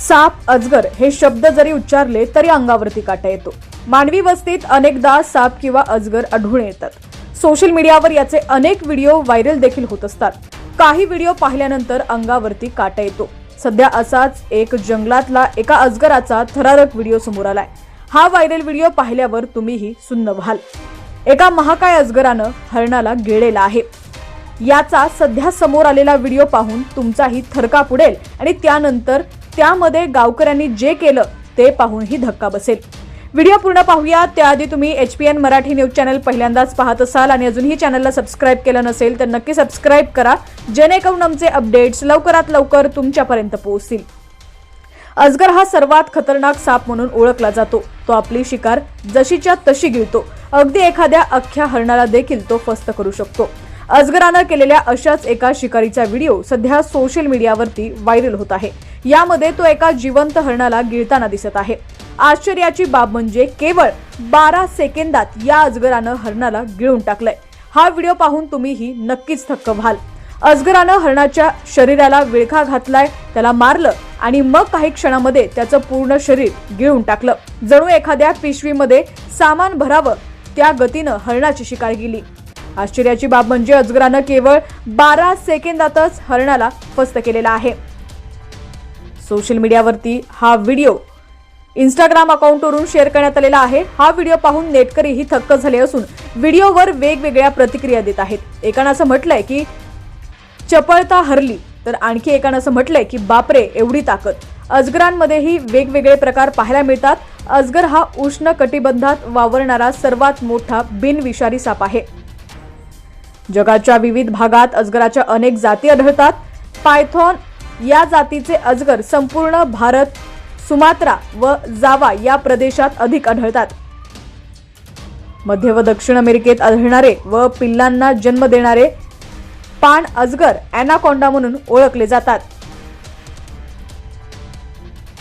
साप अजगर हे शब्द जरी उच्चारले तरी अंगावरती काटा येतो. मानवी वस्तीत अनेकदा साप किंवा अजगर आढळून येतात. सोशल मीडियावर याचे अनेक व्हिडिओ व्हायरल देखील होत असतात. काही व्हिडिओ पाहिल्यानंतर अंगावरती काटा येतो. सध्या असाच एक जंगलातला एका अजगराचा थरारक व्हिडिओ समोर आलाय. हा व्हायरल व्हिडिओ पाहिल्यावर तुम्हीही सुन्न व्हाल. एका महाकाय अजगरानं हरणाला गिळलेला आहे. याचा सध्या समोर आलेला व्हिडिओ पाहून तुमचाही थरकाप उडेल आणि त्यानंतर त्यामध्ये गावकऱ्यांनी जे केलं ते पाहूनही धक्का बसेल. व्हिडिओ पूर्ण पाहूया. त्याआधी तुम्ही H P N Marathi news channel पहिल्यांदाच पाहत असाल आणि अजूनही चॅनलला सबस्क्राईब केलं नसेल तर नक्की सबस्क्राईब करा. जेणेकरून आमचे अपडेट्स लवकरात लवकर तुमच्यापर्यंत पोहोचतील. अजगर हा सर्वात खतरनाक साप म्हणून ओळखला जातो. तो आपली शिकार जशीच्या तशी गिळतो. अगदी एखाद्या अख्ख्या हरणाला देखील तो फस्त करू शकतो. अजगरानं केलेल्या अशाच एका शिकारीचा व्हिडिओ सध्या सोशल मीडियावरती व्हायरल होत आहे. यामध्ये तो एका जिवंत हरणाला गिळताना दिसत आहे. आश्चर्याची बाब म्हणजे केवळ बारा सेकंदात या अजगरानं हरणाला गिळून टाकलंय. हा व्हिडिओ पाहून तुम्हीही नक्कीच थक्क व्हाल. अजगरानं हरणाच्या शरीराला विळखा घातलाय त्याला मारलं आणि मग काही क्षणामध्ये त्याचं पूर्ण शरीर गिळून टाकलं. जणू एखाद्या पिशवीमध्ये सामान भरावं त्या गतीनं हरणाची शिकार गेली. आश्चर्याची बाब म्हणजे अजगरानं केवळ बारा सेकंदातच हरणाला फस्त केलेला आहे. सोशल मीडियावरती हा व्हिडिओ इंस्टाग्राम अकाउंटवरून शेअर करण्यात आलेला आहे. हा व्हिडिओ पाहून नेटकरीही थक्क झाले असून व्हिडिओवर वेगवेगळ्या प्रतिक्रिया देत आहेत. एकानं असं म्हटलंय की चपळता हरली तर आणखी एकानं असं म्हटलंय की बापरे एवढी ताकद. अजगरांमध्येही वेगवेगळे प्रकार पाहायला मिळतात. अजगर हा उष्ण कटिबंधात वावरणारा सर्वात मोठा बिनविषारी साप आहे. जगाच्या विविध भागात अजगराच्या अनेक जाती आढळतात. पायथॉन या जातीचे अजगर संपूर्ण भारत सुमात्रा व जावा या प्रदेशात अधिक आढळतात. मध्य व दक्षिण अमेरिकेत आढळणारे व पिल्लांना जन्म देणारे पाण अजगर अॅनाकोंडा म्हणून ओळखले जातात.